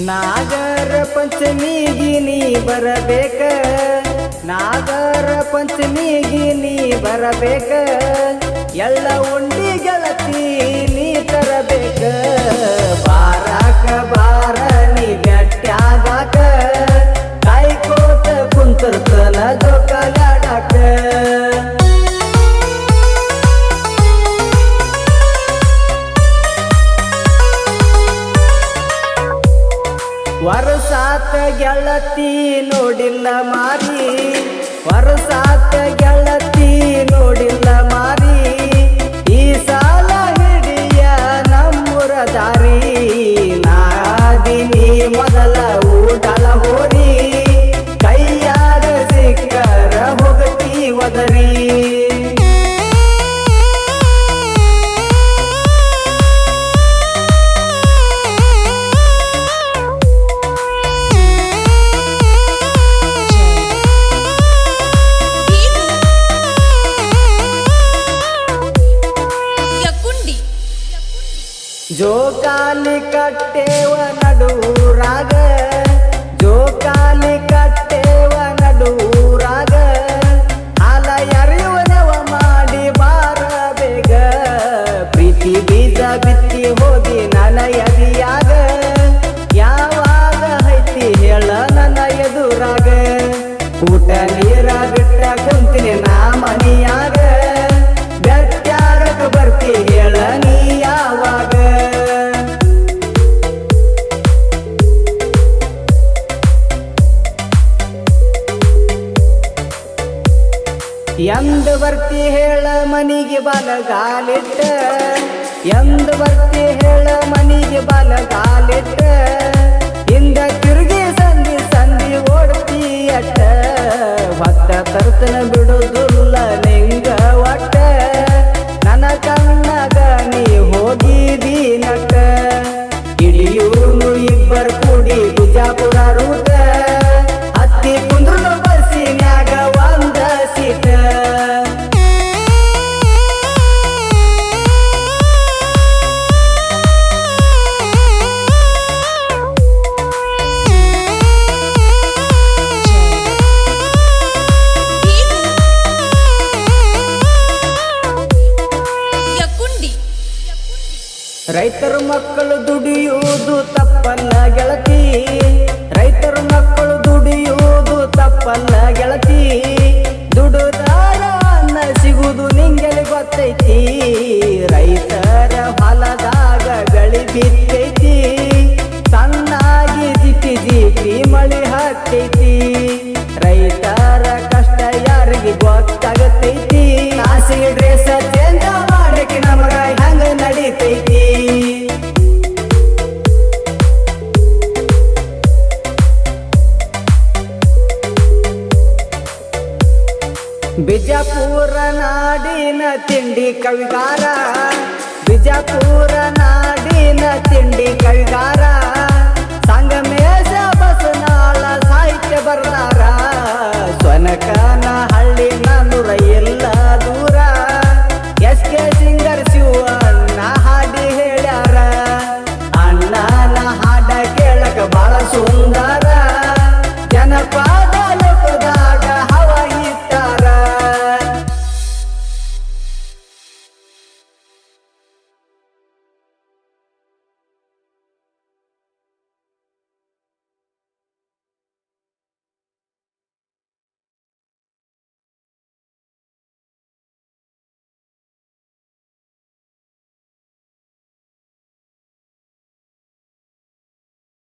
ನಾಗರ ಪಂಚಮಿಗೆ ನೀ ಬರಬೇಕ. ನಾಗರ ಪಂಚಮಿಗೆ ನೀ ಬರಬೇಕ. ಎಲ್ಲ ಉಂಡಿ ವರಸಾತ ಗೆಳತಿ ನೋಡಿಲ್ಲ ಮಾರಿ. ವರ್ಷಾತ ಗೆಳತಿ ಜೋಕಾಲಿ ಕಟ್ಟೆವ ನಡುರಾಗ ಜೋಕಾಲಿ ಎಂದ ಬರ್ತಿ ಹೇಳ ಮನಿಗೆ ಬಲಗಾಲಿಟ್ಟ. ಎಂದ ಬರ್ತಿ ಹೇಳ ಮನಿಗೆ ಬಲಗಾಲಿಟ್ಟ. ಹಿಂದ ತಿರುಗಿ ಸಂಧಿ ಸಂಧಿ ಓಡ್ತಿ ಅಟ್ಟ ಭತ್ತ ತರ್ತನ ಬಿಡುದುಲ್ಲ ನಿಂಗ ಒಟ್ಟ. ನನ್ನ ಕಣ್ಣಗ ನೀ ಹೋಗಿದೀನಟ್ಟ ಇಡಿಯೂರು ಇಬ್ಬರು ಕೂಡಿ ಬಿಜಾಪುರ ರೈತರ ಮಕ್ಕಳು ದುಡಿಯುವುದು ತಪ್ಪಲ್ಲ ಗೆಳತಿ. ರೈತರ ಮಕ್ಕಳು ದುಡಿಯುವುದು ತಪ್ಪಲ್ಲ ಗೆಳತಿ. ದುಡುದಾರ ಅನ್ನ ಸಿಗುವುದು ನಿಂಗೆ ಗೊತ್ತೈತಿ. ರೈತರ ಹೊಲದಾಗ ಗಳಿ ಬಿಜಾಪುರ ನಾಡಿನ ತಿಂಡಿ ಕವಿಗಾರ. ಬಿಜಾಪುರ ನಾಡಿನ ತಿಂಡಿ ಕವಿಗಾರ.